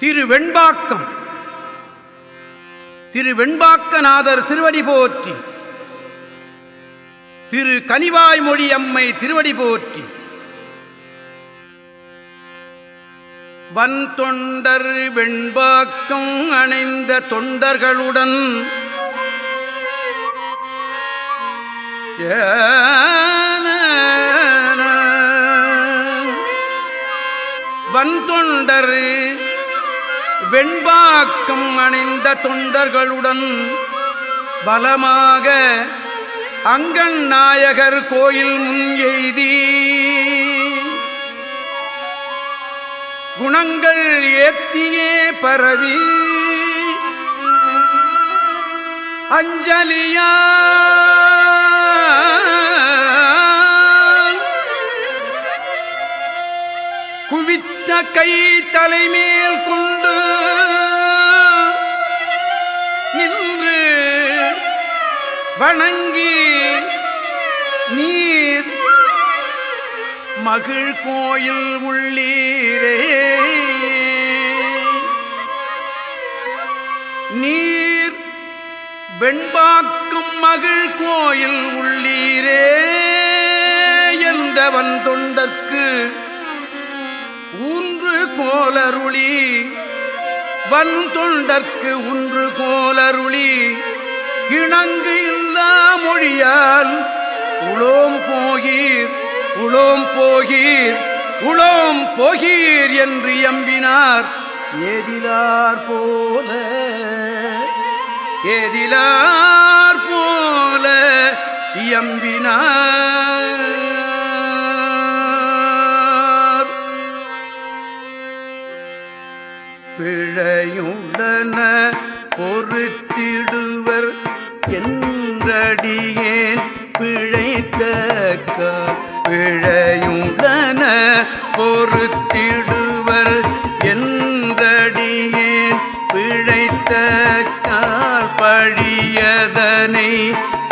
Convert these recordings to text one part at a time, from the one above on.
திரு வெண்பாக்கம் திரு வெண்பாக்கநாதர் திருவடி போற்றி. திரு கனிவாய்மொழி அம்மை திருவடி போற்றி. வன் தொண்டர் வெண்பாக்கம் அணைந்த தொண்டர்களுடன் வன் தொண்டர் வெண்பாக்கம் அணிந்த தொண்டர்களுடன் பலமாக அங்கன் நாயகர் கோயில் முன் எய்தி. குணங்கள் ஏத்தியே பரவி. அஞ்சலியா கை தலைமேல் கொண்டு நின்று வணங்கி நீர் மகிழ் கோயில் உள்ளீரே. நீர் வெண்பாக்கும் மகிழ் கோயில் உள்ளீரே என்றவன் தொண்டர்க்கு கோலருளி வன் தொண்டற்கு ஒன்று கோலருளி இணங்கு இல்லா மொழியால் உளோம் போகீர் உளோம் போகீர் உளோம் போகீர் என்று எம்பினார். ஏதிலார் போல ஏதிலார் போல எம்பினார். என்றடியேன் பிழைத்த பிழையுடன பொறுத்திடுவர் என்றடியேன் பிழைத்த பழியதனை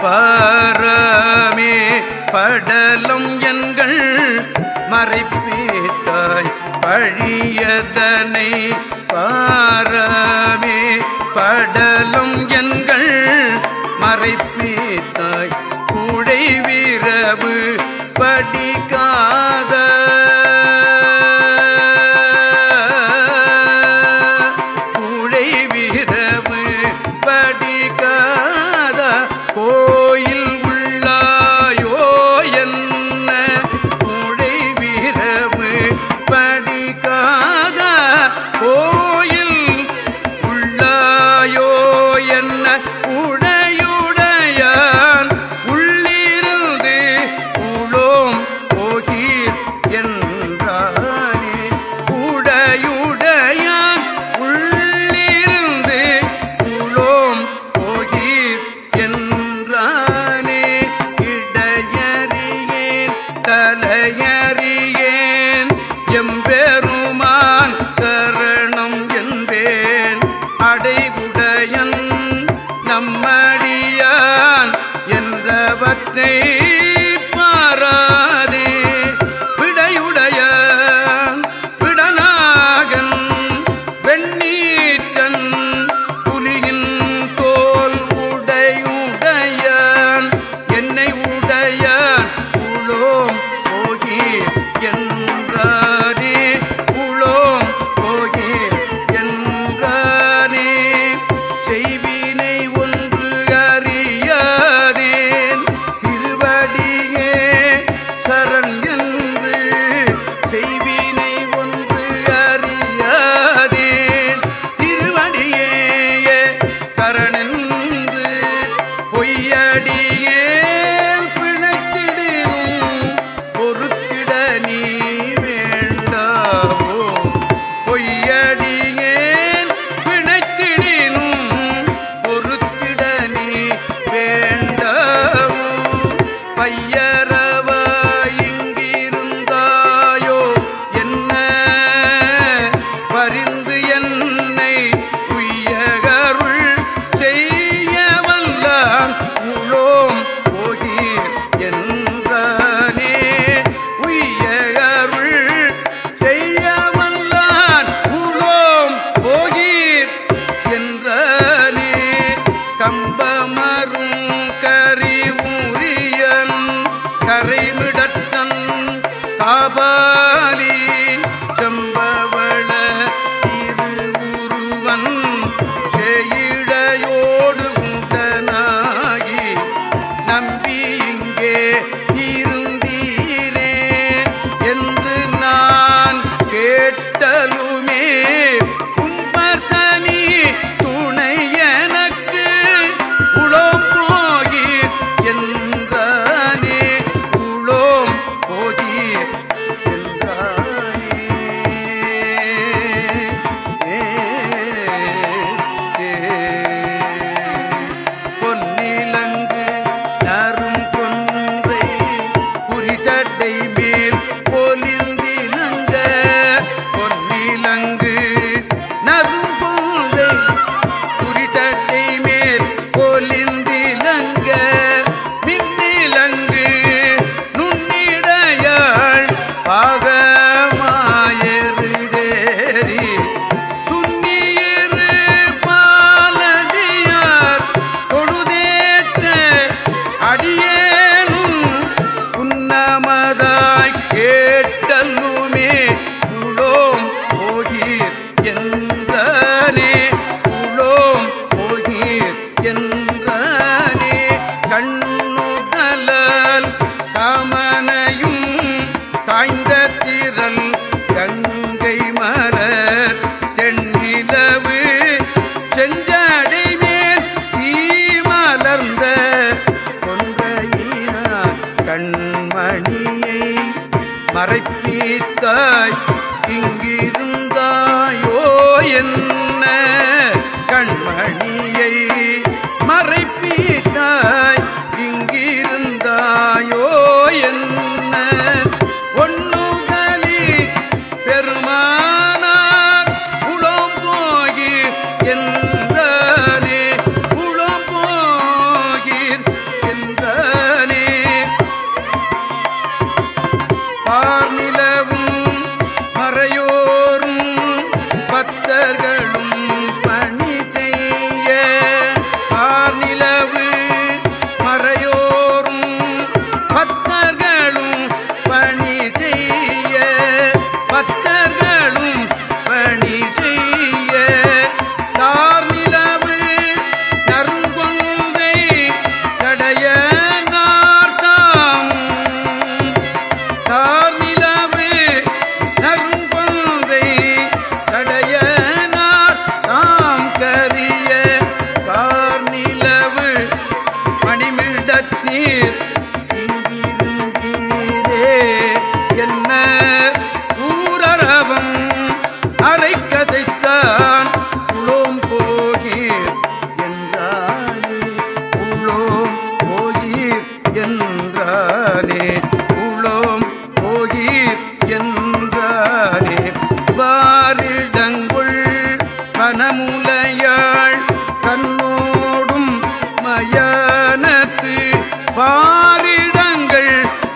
பாரமே படலும் எங்கள் மறைப்பேத்தாய் பழியதனை பாரமே படலும் எங்கள் மறைப்பீத்தாய் குடை வீரவு birthday.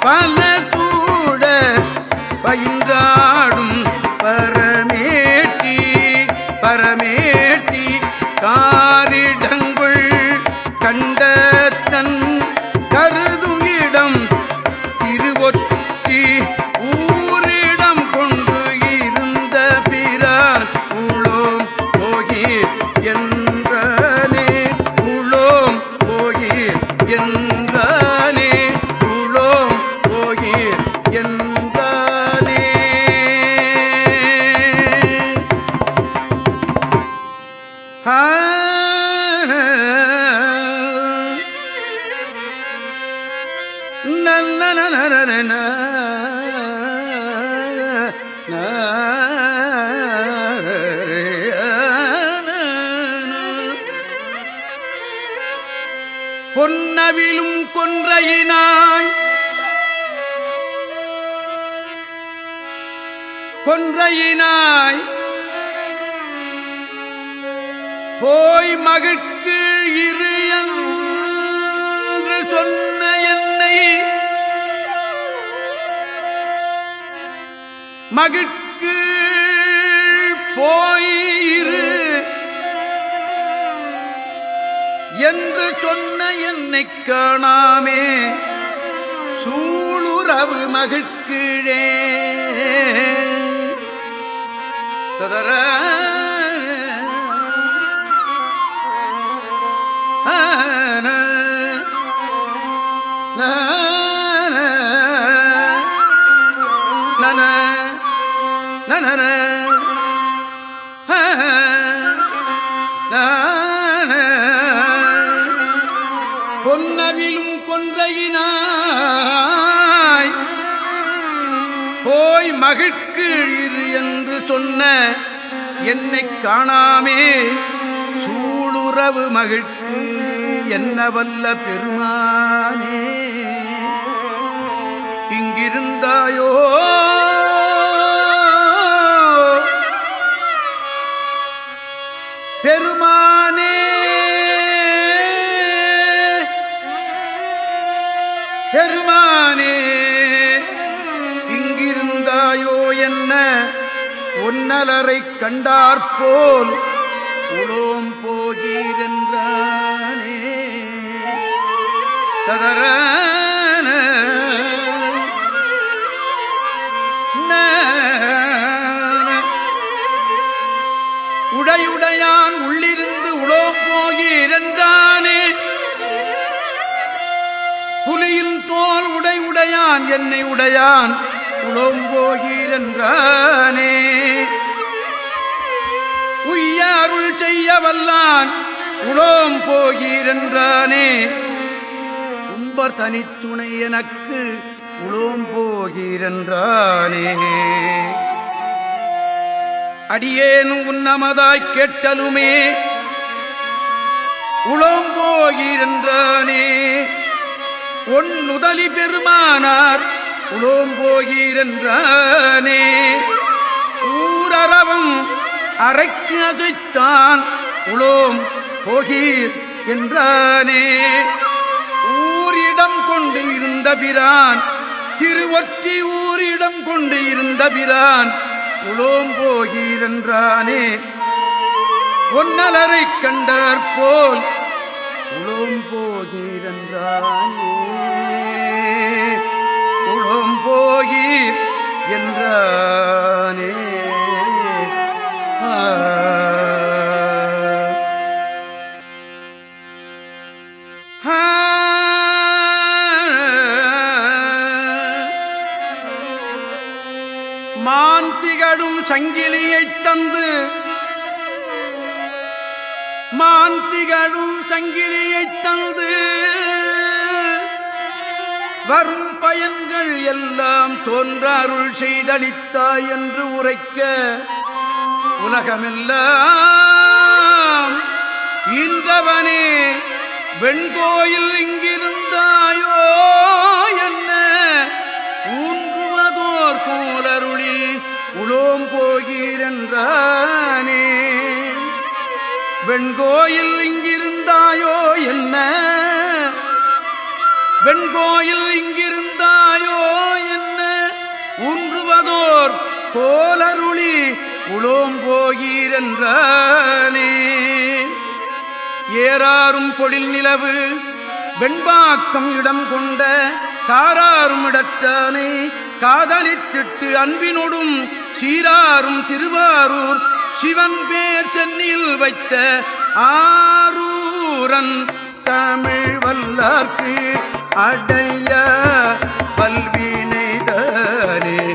Fun கொன்னவிலும் கொன்றையினாய். கொன்றையினாய். போய் மகிழ்க்கு இரு என்று சொன்ன என்னை. மகிழ்க்கு போய் என்று சொன்ன என்னை காணாமே. சூளுறவு மகிழ்கீழே. தொடர நன கொன்னவிலும் கொன்றையினாய். போய் மகிழ்க்கு இரு என்று சொன்ன என்னை காணாமே. சூளுறவு மகிழ்க்கு என்ன வல்ல பெருமானே. இங்கிருந்தாயோ ஒன்னலரை கண்டார்போல் புலோம் போகிறே ததரான உடையுடையான் உள்ளிருந்து உலோம் போகீரென்றானே புலியின் தோல் உடை உடையான் என்னை உடையான் உளோம்போகீரென்றானே உய்ய அருள் செய்ய வல்லான் உளோம் போகீரென்றானே உம்பர் தனித்துணை எனக்கு உளோம் போகீரென்றானே அடியேன் உன்னமதாய் கேட்டலுமே. உளோம் போகீரென்றானே ஒன்னுதலி பெருமானார் உளோம் உளோம்போகீரென்றானே ஊரறவம் அரைக்கு அசைத்தான் உளோம் போகீர் என்றானே. ஊரிடம் கொண்டு இருந்த பிரான் திருவொற்றி ஊரிடம் கொண்டு இருந்த பிரான் உளோம் போகீர் என்றானே. ஒன்னலரை கண்டார் போல் உளோம் போகீர் என்றானே. உளோம் போகீர் என்றானே. ஆ. சங்கிலியைத் தந்து மாந்திகடும் சங்கிலியைத் தந்து வரும் பயன்கள் எல்லாம் தோன்ற அருள் செய்தளித்தாய் என்று உரைக்க உலகமெல்லாம் இன்றவனே வெண்கோயில் இங்கிருந்தாயோ என்ன? ஊன்றுவதோர் கோலருளி உளோம் போகிறென்றானே. வெண்கோயில் இங்கிருந்தாயோ என்ன? வெண்கோயில் இங்கிருந்தாயோ என்ன? ஊன்றுவதோர் கோலருளி உளோம் போகிறென்றானே ஏறாரும் பொழில் நிலவு வெண்பாக்கம் இடம் கொண்ட காராரும் இடத்தானே. காதலித்திட்டு அன்பினொடும் சீராரும் திருவாரூர் சிவன் பேர் சென்னியில் வைத்த ஆரூரன் தமிழ் வல்லார்க்கு அடைய பல்வினைதனே